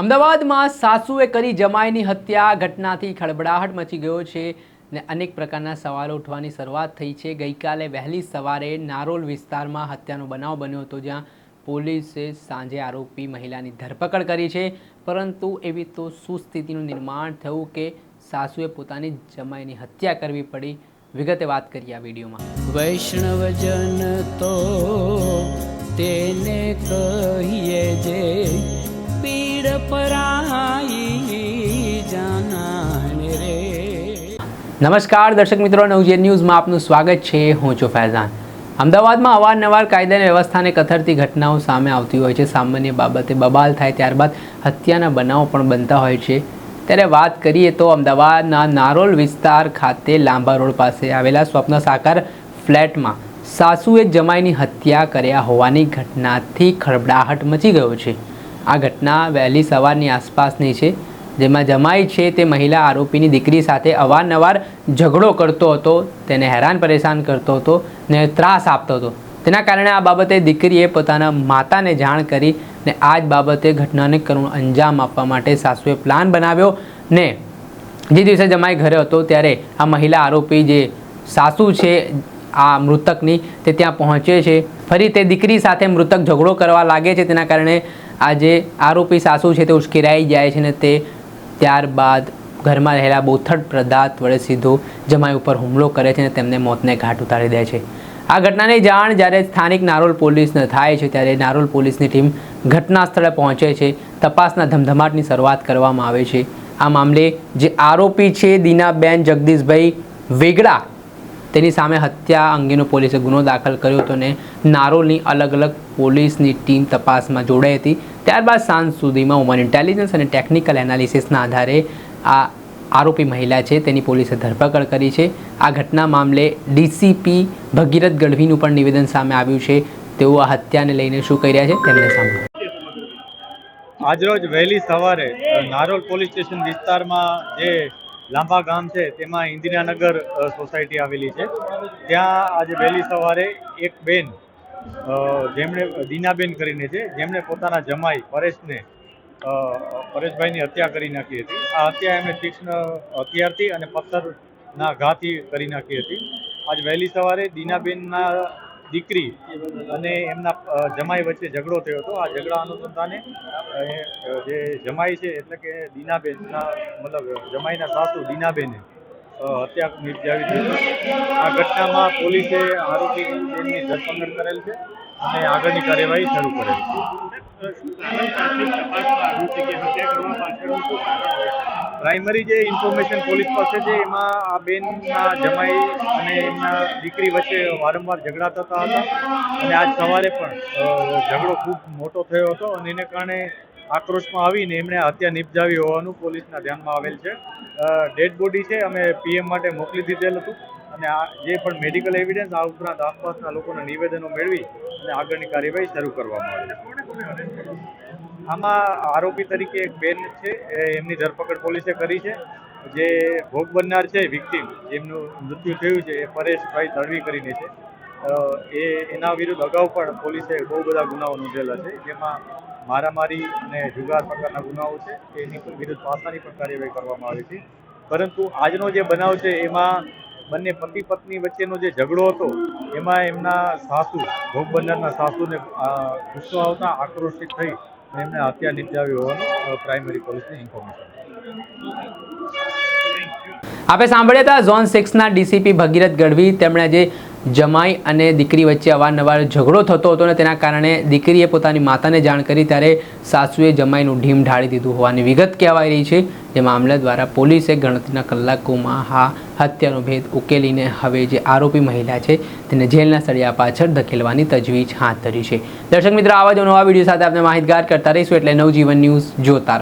અમદાવાદમાં સાસુએ કરી જમાઈની હત્યા. ઘટનાથી ખળબડાહટ મચી ગયો છે ને અનેક પ્રકારના સવાલો ઉઠવાની શરૂઆત થઈ છે. ગઈકાલે વહેલી સવારે નારોલ વિસ્તારમાં હત્યાનો બનાવ બન્યો હતો, જ્યાં પોલીસે સાંજે આરોપી મહિલાની ધરપકડ કરી છે. પરંતુ એવી તો સુસ્થિતિનું નિર્માણ થયું કે સાસુએ પોતાની જમાઈની હત્યા કરવી પડી. વિગતે વાત કરી આ વિડીયોમાં. વૈષ્ણવજન તો તેને કહીએ જે નમસ્કાર, દર્શક મિત્રો, નવજીવન ન્યૂઝમાં આપનું સ્વાગત છે. હું છું ફૈઝાન. અમદાવાદમાં અવારનવાર કાયદાની વ્યવસ્થાને કથરતી ઘટનાઓ સામે આવતી હોય છે. સામાન્ય બાબતે બબાલ થાય ત્યારબાદ હત્યાના બનાવો પણ બનતા હોય છે. ત્યારે વાત કરીએ તો અમદાવાદના નારોલ વિસ્તાર ખાતે લાંબા રોડ પાસે આવેલા સ્વપ્ન સાકાર ફ્લેટમાં સાસુએ જમાઈની હત્યા કર્યા હોવાની ઘટનાથી ખળબડાહટ મચી ગયો છે. આ ઘટના વહેલી સવારની આસપાસની છે. જેમાં જમાઈ છે તે મહિલા આરોપીની દીકરી સાથે અવારનવાર ઝઘડો કરતો હતો, તેને હેરાન પરેશાન કરતો હતો ને ત્રાસ આપતો હતો. તેના કારણે આ બાબતે દીકરીએ પોતાના માતાને જાણ કરી ને આ જ બાબતે ઘટનાને કરુણ અંજામ આપવા માટે સાસુએ પ્લાન બનાવ્યો ને જે દિવસે જમાઈ ઘરે હતો ત્યારે આ મહિલા આરોપી જે સાસુ છે, આ મૃતકની તે ત્યાં પહોંચે છે. ફરી તે દીકરી સાથે મૃતક ઝઘડો કરવા લાગે છે. તેના કારણે આ જે આરોપી સાસુ છે તે ઉશ્કેરાઈ જાય છે ને તે ત્યારબાદ ઘરમાં રહેલા બોથડ પદાર્થ વડે સીધો જમાઈ ઉપર હુમલો કરે છે અને તેમને મોતને ઘાટ ઉતારી દે છે. આ ઘટનાની જાણ જ્યારે સ્થાનિક નારોલ પોલીસને થાય છે ત્યારે નારોલ પોલીસની ટીમ ઘટના સ્થળે પહોંચે છે. તપાસના ધમધમાટની શરૂઆત કરવામાં આવે છે. આ મામલે જે આરોપી છે દીનાબેન જગદીશભાઈ વેગડા તેની સામે હત્યા અંગેનો પોલીસે ગુનો દાખલ કર્યો હતો ને નારોલની અલગ અલગ પોલીસની ટીમ તપાસમાં જોડાઈ હતી. ત્યારબાદ સાંજ સુધીમાં ઉમર ઇન્ટેલિજન્સ અને ટેકનિકલ એનાલિસિસના આધારે આ આરોપી મહિલા છે, તેની પોલીસે ધરપકડ કરી છે. આ ઘટના મામલે ડીસીપી ભગીરથ ગઢવીનું પણ નિવેદન સામે આવ્યું છે. તેઓ આ હત્યાને લઈને શું કરી રહ્યા છે તેમને સાંભળો. આજરોજ વહેલી સવારે નારોલ પોલીસ સ્ટેશન વિસ્તારમાં જે લાંબા ગામ છે, તેમાં ઇન્દિરાનગર સોસાયટી આવેલી છે. ત્યાં આજે વહેલી સવારે એક બેન જેમણે, દીનાબેન કરીને છે, જેમણે પોતાના જમાઈ પરેશને પરેશભાઈની હત્યા કરી નાખી હતી. આ હત્યા એમણે તીક્ષ્ણ હથિયારથી અને પથ્થરના ઘાથી કરી નાખી હતી. આજ વહેલી સવારે દીનાબેનના દીકરી અને એમના જમાઈ વચ્ચે ઝઘડો થયો હતો. આ ઝઘડા અનુસંધાને જે જમાઈ છે, એટલે કે દીનાબેનના, મતલબ, જમાઈના સાસુ દીનાબેને હત્યા નિપજાવી દીધી આ ઘટનામાં પોલીસે આરોપી બેનની ધરપકડ કરેલ છે અને આગળની કાર્યવાહી શરૂ કરેલ છે. પ્રાઇમરી જે ઇન્ફોર્મેશન પોલીસ પાસે છે, એમાં આ બેનના જમાઈ અને એમના દીકરી વચ્ચે વારંવાર ઝઘડા થતા હતા. અને આજ સવારે પણ ઝઘડો ખૂબ મોટો થયો હતો અને એને કારણે આક્રોશમાં આવીને એમણે હત્યા નિપજાવી હોવાનું પોલીસના ધ્યાનમાં આવેલ છે. ડેડ બોડી છે, અમે પીએમ માટે મોકલી દીધેલ હતું. અને આ જે પણ મેડિકલ એવિડન્સ, આ ઉપરાંત આસપાસના લોકોના નિવેદનો મેળવી અને આગળની કાર્યવાહી શરૂ કરવામાં આવી છે. આમાં આરોપી તરીકે એક બેન છે એમની ધરપકડ પોલીસે કરી છે. જે ભોગ બનનાર છે, વિક્ટીમ, જેમનું મૃત્યુ થયું છે, એ પરેશભાઈ તડવી કરીને છે. એ એના વિરુદ્ધ અગાઉ પણ પોલીસે બહુ બધા ગુનાઓ નોંધેલા છે, જેમાં મારામારી અને જુગાર પ્રકારના ગુનાઓ છે, એની વિરુદ્ધ પાસાની પણ કાર્યવાહી કરવામાં આવી હતી પરંતુ આજનો જે બનાવ છે, એમાં બંને પતિ પત્ની વચ્ચેનો જે ઝઘડો હતો, એમાં એમના સાસુ, ભોગ બનનારના સાસુને ગુસ્સો આવતા આક્રોશિત થઈ એમને હત્યા નિપજાવી હોવાનું પ્રાઇમરી પોલીસની ઇન્ફોર્મેશન આપણે સાંભળ્યા હતા, ઝોન સિક્સના ડીસીપી ભગીરથ ગઢવી, તેમણે જે જમાઈ અને દીકરી વચ્ચે અવારનવાર ઝઘડો થતો હતો અને તેના કારણે દીકરીએ પોતાની માતાને જાણ કરી ત્યારે સાસુએ જમાઈનું ઢીમ ઢાળી દીધું હોવાની વિગત કહેવાઈ રહી છે, જે મામલા દ્વારા પોલીસે ગણતરીના કલાકોમાં હા, હત્યાનો ભેદ ઉકેલીને હવે જે આરોપી મહિલા છે, તેને જેલના સળિયા પાછળ ધકેલવાની તજવીજ હાથ ધરી છે દર્શક મિત્રો, આવા જ નવા વીડિયો સાથે આપણે માહિતગાર કરતા રહીશું એટલે નવજીવન ન્યૂઝ જોતા.